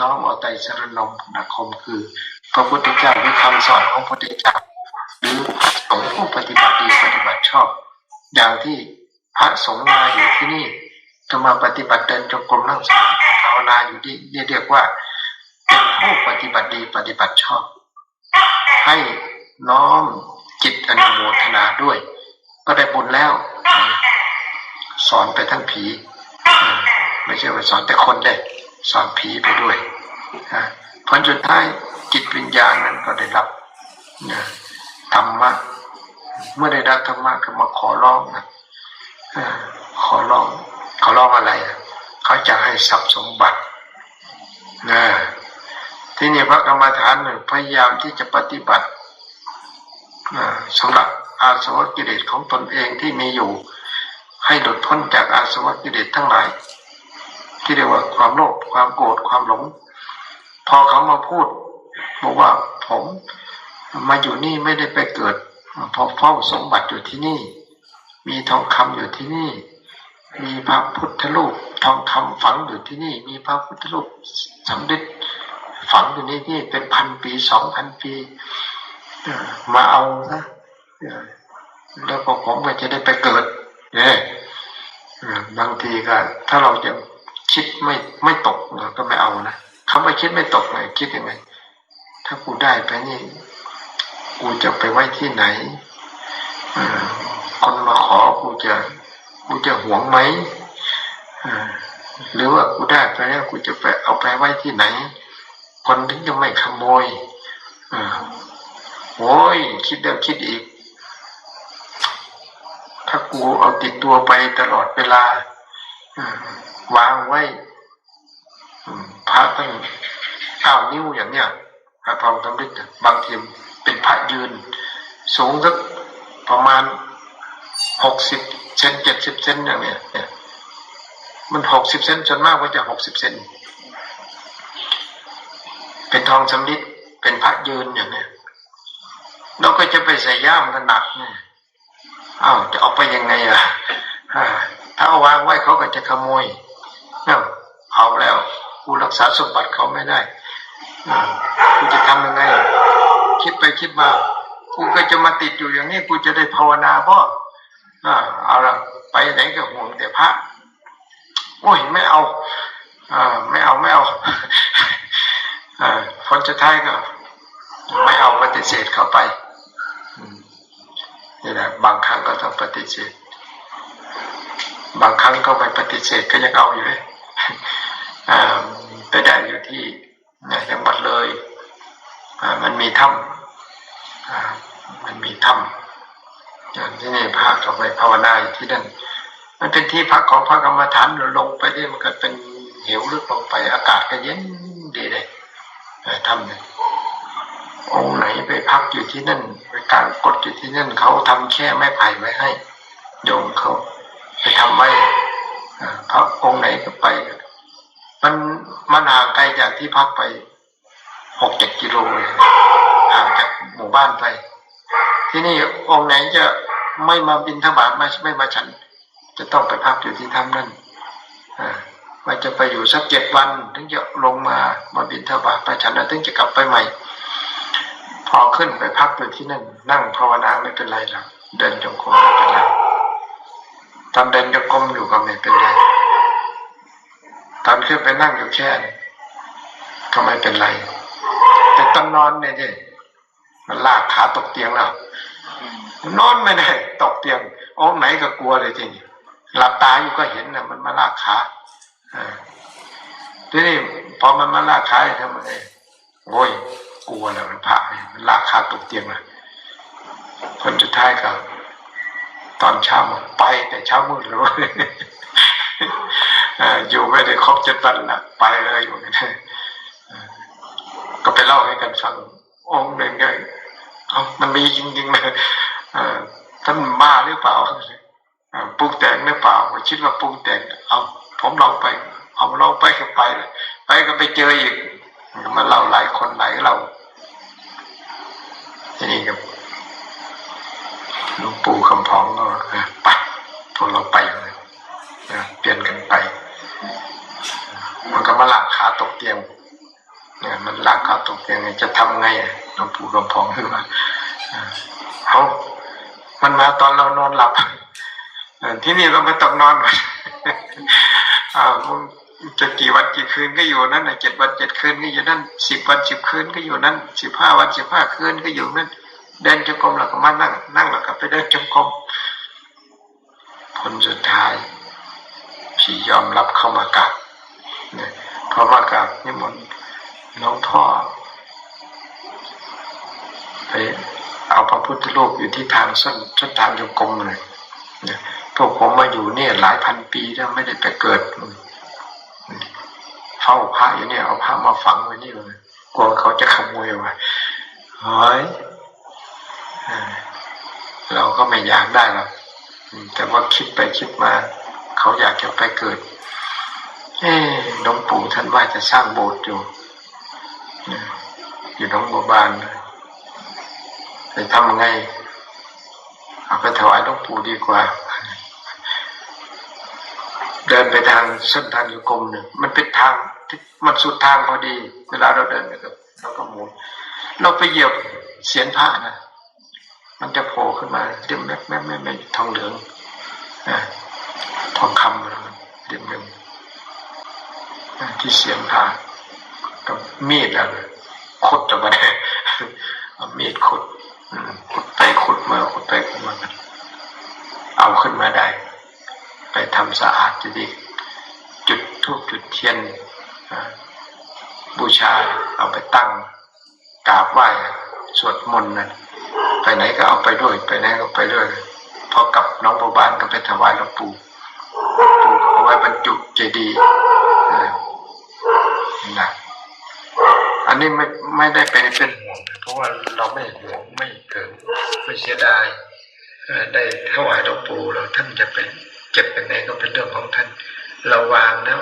น้อมเอาใจสรณมนาคมคือ พระพุทธเจ้าหรือคำสอนของพระพุทธเจ้าหรือสงฆ์ผู้ปฏิบัติดีปฏิบัติชอบ อย่างที่พระสงฆ์มาอยู่ที่นี่จะมาปฏิบัติเดินจงกรมนั่งสมาธิภาวนาอยู่ที่นี่เรียกว่าเป็นผู้ปฏิบัติดีปฏิบัติชอบ ให้น้อมจิตอนุโมทนาด้วย ก็ได้บุญแล้ว สอนไปทั้งผี ไม่ใช่ว่าสอนแต่คนได้ สอนผีไปด้วยอ่าผลสุดท้ายจิตวิญญาณนั้นก็ได้รับนะธรรมะเมื่อได้รับธรรมะก็มาขอร้องนะขอร้องขอร้องอะไร เขาจะให้ทรัพย์สมบัตินะที่นี่พระกรรมฐานเนี่ยพยายามที่จะปฏิบัติสำหรับอาสวะกิเลสของตนเองที่มีอยู่ ให้หลุดพ้นจากอาสวะกิเลสทั้งหลาย ที่เรียกว่าความโลภความโกรธความหลง พอเขามาพูด บอกว่าผมมาอยู่นี่ไม่ได้ไปเกิดเพราะเฝ้าสมบัติอยู่ที่นี่ มีทองคำอยู่ที่นี่ มีพระพุทธรูปทองคำฝังอยู่ที่นี่ มีพระพุทธรูปสำริดฝังอยู่นี่ที่เป็นพันปีสองพันปีมาเอานะแล้วก็ผมก็จะได้ไปเกิดเนี่ยบางทีก็ถ้าเราจะ คิดไม่ไม่ตกเราก็ไม่เอานะคำว่าคิดไม่ตกเลยคิดยังไง ถ้ากูได้ไปนี่ กูจะไปไว้ที่ไหนคนมาขอกูจะกูจะหวงไหมหรือว่ากูได้ไปแล้วกูจะไปเอาไปไว้ที่ไหน คนถึงจะไม่ขโมยโอ้ยคิดแล้วคิดอีก ถ้ากูเอาติดตัวไปตลอดเวลา วางไว้พระตั้งเก้านิ้วอย่างเนี้ยพระทองคำริดบางทีเป็นพระยืน สูงสักประมาณหกสิบเซนเจ็ดสิบเซนอย่างเนี้ยเนี่ยมันหกสิบเซนจนมากว่าจะหกสิบเซนเป็นทองสำริดเป็นพระยืนอย่างเนี้ยเราก็จะไปใส่ย่ามกันหนักเนี่ยอ้าวจะเอาไปยังไงอะถ้าเอาวางไว้เขาก็จะขโมย เนี่ยเอาแล้วกูรักษาสมบัติเขาไม่ได้กูจะทำยังไง คิดไปคิดมากูก็จะมาติดอยู่อย่างนี้กูจะได้ภาวนาบ่อ่าเอาละไปไหนก็ห่วงแต่พระโอ้ยไม่เอาอ่าไม่เอาไม่เอาอ่าผลสุดท้ายก็ไม่เอาปฏิเสธเขาไปนี่แหละบางครั้งก็ต้องปฏิเสธ บางครั้งก็ไม่ปฏิเสธก็ยังเอาอยู่เลย ที่เนี่ยจังหวัดเลยมันมีถ้ำมันมีถ้ำอย่างที่นี่พระก็ไปภาวนาที่นั่นมันเป็นที่พักของพระกรรมฐานเราลงไปที่มันก็เป็นเหวลึกลงไปอากาศก็เย็นดีเลยถ้ำเนี่ยองไหนไปพักอยู่ที่นั่นไปกางกดอยู่ที่นั่นเขาทำแค่ไม้ไผ่ไว้ให้โยมเขาไปทำไว้อ่าพระองค์ไหนก็ไป มันห่างไกลจากที่พักไปหกเจ็ดกิโลเลยห่างจากหมู่บ้านไป ที่นี่องค์ไหนจะไม่มาบินทบาทไม่ไม่มาฉัน จะต้องไปพักอยู่ที่ถ้ำนั่นอ่าว่าจะไปอยู่สักเจ็ดวัน ถึงจะลงมามาบินทบาทไปฉันแล้วถึงจะกลับไปใหม่ พอขึ้นไปพักอยู่ที่นั่น นั่งภาวนาไม่เป็นไรหรอกเดินจงกรมไม่เป็นไรตอนเดินจงกรมอยู่ก็ไม่เป็นไร ตอนขึ้นไปนั่งอยู่แค่ก็ไม่เป็นไร แต่ตอนนอนเนี่ยดิมันลากขาตกเตียงแล้วนอนไม่ได้ตกเตียงโองค์ไหนก็กลัวเลยทีนี้หลับตาอยู่ก็เห็นนะมันมาลากขาอ่าทีนี้พอมันมาลากขาทำไงโอ้ยกลัวแล้วมันพระเนี่ยมันลากขาตกเตียงนะผลสุดท้ายก็ตอนเช้ามาไปแต่เช้ามืดเลย อยู่ไม่ได้ครบเจ็ดวันละไปเลยอยู่กันอ่าก็ไปเล่าให้กันฟังองค์หนึ่งก็มันมีจริงๆเลยท่านบ้าหรือเปล่าปรุงแต่งหรือเปล่าคิดว่าปรุงแต่งเอาผมลองไป เอาลองไปก็ไปเลยไปก็ไปเจออีกมาเล่าหลายคนหลายเราทีนี้กับหลวงปู่คำพองก็ไปพวกเราไปเลย นะเปลี่ยนกันไป มันก็มาหลากขาตกเตียงเนี่ยมันหลากขาตกเตียงเนี่ยจะทำไงหลวงปู่หลวงพองขึ้นมาเอามันมาตอนเรานอนหลับที่นี่เราไม่ต้องนอนอ่ามึงจะกี่วันกี่คืนก็อยู่นั่นนะเจ็ดวันเจ็ดคืนก็อยู่นั่นสิบวันสิบคืนก็อยู่นั่นสิบห้าวันสิบห้าคืนก็อยู่นั่นเดินจงกรมแล้วก็มานั่งนั่งแล้วก็ไปเดินจงกรมผลสุดท้ายผียอมรับเข้ามากราบเนี่ยพอมากราบนี่มนต์หลวงพ่อไปเอา พุทธรูปอยู่ที่ทางส้นส้นทางจงกรมเลยพวกผมมาอยู่เนี่ยหลายพันปีแล้วไม่ได้ไปเกิดเฝ้าพระอยู่เนี่ยเอาพระมาฝังไว้นี่เลยกลัวเขาจะขโมยไว้เฮ้ยเราก็ไม่อยากได้หรอกแต่ว่าคิดไปคิดมา เขาอยากจะไปเกิดเอ้หลวงปู่ท่านว่าจะสร้างโบสถ์อยู่อยู่หน้องบัวบานเล ยจะทำไง เอาไปถวายหลวงปู่ดีกว่า เดินไปทางเส้นทางโยกรมเนี่ยมันเป็นทางมันสุดทางพอดี เวลาเราเดินเนี่ยเราก็หมุนเราไปเหยียบเสียนพระนะมันจะโผล่ขึ้นมาเดิมแม่แม่แม่แม่ทองเหลืองทองคำมันเดิมเดิมที่เสียนพระกับมีดอะไรขุดจะมาได้เอามีดขุดอืมขุดไปขุดมาขุดไปขุดมา เอาขึ้นมาได้ ไปทำสะอาดจะดี จุดทูบจุดเทียนบูชาเอาไปตั้งกราบไหว้สวดมนต์นะไปไหนก็เอาไปด้วย ไปไหนก็ไปด้วย พอกับน้องบัวบานก็ไปถวายหลวงปู่หลวงปู่เอาไว้บรรจุเจดีย์นะอันนี้ไม่ไม่ได้เป็นเป็นห่วงเพราะว่าเราไม่ห่วงไม่เกินไม่เสียดาย ได้ถวายหลวงปู่เราท่านจะเป็นเก็บเป็นไงก็เป็นเรื่องของท่าน เราวางแล้ว